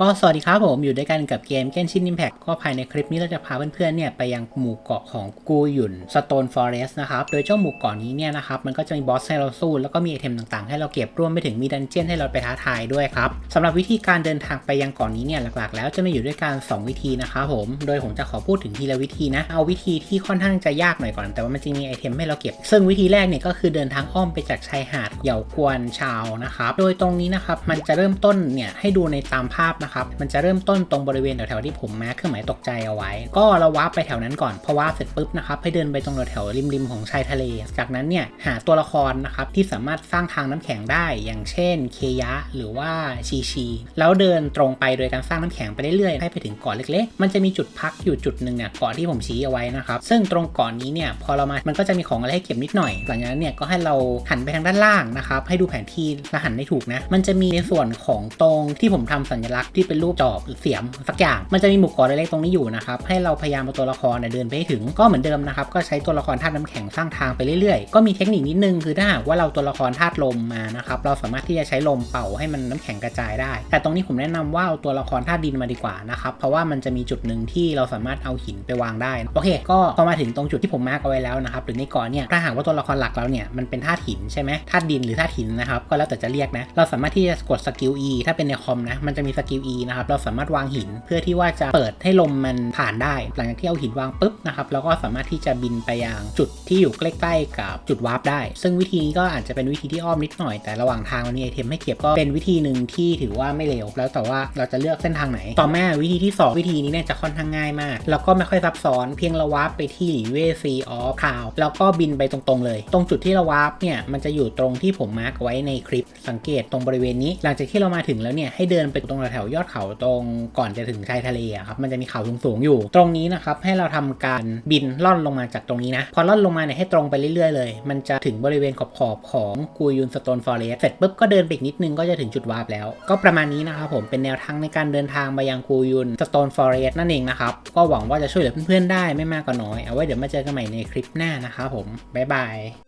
ก็สวัสดีครับผมอยู่ด้วยกันกับเกม Genshin Impact ก็ภายในคลิปนี้เราจะพาเพื่อนๆเนี่ยไปยังหมู่เกาะของกูหยุน Stone Forest นะครับ โดยเจ้าหมู่เกาะนี้เนี่ยนะครับมันก็จะมีบอสให้เราสู้ แล้วก็มีไอเทมต่างๆ ให้เราเก็บรวมไปถึงมีดันเจี้ยนให้เราไปท้าทายด้วยครับสำหรับวิธีการเดินทางไปยังเกาะนี้เนี่ยหลักๆ แล้วจะมีอยู่ด้วยกันสองวิธีนะครับผม โดยผมจะขอพูดถึงทีละวิธีนะ เอาวิธีที่ค่อนข้างจะยากหน่อยก่อน แต่ว่ามันจะมีไอเทมให้เราเก็บ ซึ่งวิธีแรกเนี่ยก็คือเดินทางอ้อมไปจากชายหาดเหยากวนชาวนะครับ โดยตรงนี้นะครับมันจะเริ่มต้นเนี่ยให้ดูในตามภาพนะครับ มันจะเริ่มต้นตรงบริเวณแถวๆที่ผมมาเครื่องหมายตกใจเอาไว้ ก็เราวาร์ปไปแถวนั้นก่อนพอวาร์ปเสร็จปุ๊บนะครับให้เดินไปตรงแถวริมๆของชายทะเล จากนั้นเนี่ยหาตัวละครนะครับที่สามารถสร้างทางน้ำแข็งได้ อย่างเช่น เคยะหรือว่าชีชี แล้วเดินตรงไปโดยการสร้างน้ำแข็งไปเรื่อยๆให้ไปถึงเกาะเล็กๆ มันจะมีจุดพักอยู่จุดหนึ่งเนี่ยเกาะที่ผมชี้เอาไว้นะครับซึ่งตรงเกาะนี้เนี่ยพอเรามามันก็จะมีของอะไรให้เก็บนิดหน่อย หลังจากนั้นเนี่ยก็ให้เราหันไปทางด้านล่างนะครับให้ดูแผนที่และหันได้ถูกนะมันจะมีในส่วนของตรงที่ผมทำสัญลักษณ์ที่เป็นรูปจอบหรือเสียมสักอย่าง มันจะมีหมู่เกาะเล็กๆตรงนี้อยู่นะครับให้เราพยายามเอาตัวละครเดินไปให้ถึงก็เหมือนเดิมนะครับก็ใช้ตัวละครธาตุน้ำแข็งสร้างทางไปเรื่อยๆ ก็มีเทคนิคนิดนึงคือถ้าหากว่าเราตัวละครธาตุลมมานะครับเราสามารถที่จะใช้ลมเป่าให้มันน้ำแข็งกระจายได้ แต่ตรงนี้ผมแนะนำว่าเอาตัวละครธาตุดินมาดีกว่านะครับเพราะว่ามันจะมีจุดหนึ่งที่เราสามารถเอาหินไปวางได้โอเค ก็พอมาถึงตรงจุดที่ผมมาร์กเอาไว้แล้วนะครับหรือในเกาะเนี่ยถ้าหากว่าตัวละครหลักเราเนี่ยมันเป็นธาตุหินใช่ไหมธาตุดินหรือธาตุหินนะครับก็แล้วแต่จะเรียกนะเราสามารถที่จะกดสกิล E ถ้าเป็นในคอมนะมันจะมีสกิล E นะครับเราสามารถวางหินเพื่อที่ว่าจะเปิดให้ลมมันผ่านได้ หลังจากที่เอาหินวางปุ๊บนะครับเราก็สามารถที่จะบินไปยังจุดที่อยู่ใกล้ๆ กับจุดวาร์ปได้ ซึ่งวิธีนี้ก็อาจจะเป็นวิธีที่อ้อมนิดหน่อยแต่ระหว่างทางมันมีไอเทมให้เก็บก็เป็นวิธีหนึ่งที่ถือว่าไม่เลวแล้วแต่ว่าเราจะเลือกเส้นทางไหน ต่อมาวิธีที่สองวิธีนี้เนี่ยจะค่อนข้างง่ายมาก แล้วก็ไม่ค่อยซับซ้อนเพียงเราวาร์ปไปที่หลีเวซีออฟคาวแล้วก็บินไปตรงๆเลย ตรงจุดที่เราวาร์ปเนี่ยมันจะอยู่ตรงที่ผมมาร์กไว้ในคลิปสังเกตตรงบริเวณนี้ หลังจากที่เรามาถึงแล้วเนี่ยให้เดินไปตรงแถวๆยอดเขาตรงก่อนจะถึงชายทะเลอะครับมันจะมีเขาสูงๆอยู่ ตรงนี้นะครับให้เราทำการบินล่อนลงมาจากตรงนี้นะ พอล่อนลงมาเนี่ยให้ตรงไปเรื่อยๆเลย มันจะถึงบริเวณขอบๆของกูยุนสโตนฟอเรสเสร็จปุ๊บก็เดินไปอีกนิดนึงก็จะถึงจุดวาร์ปแล้ว ก็ประมาณนี้นะครับผมเป็นแนวทางในการเดินทางไปยังกูยุนสโตนฟอเรสนั่นเองนะครับก็หวังว่าจะช่วยเหลือเพื่อนๆได้ไม่มากก็น้อยเอาไว้เดี๋ยวมาเจอกันใหม่ในคลิปหน้านะครับผมบ๊ายบาย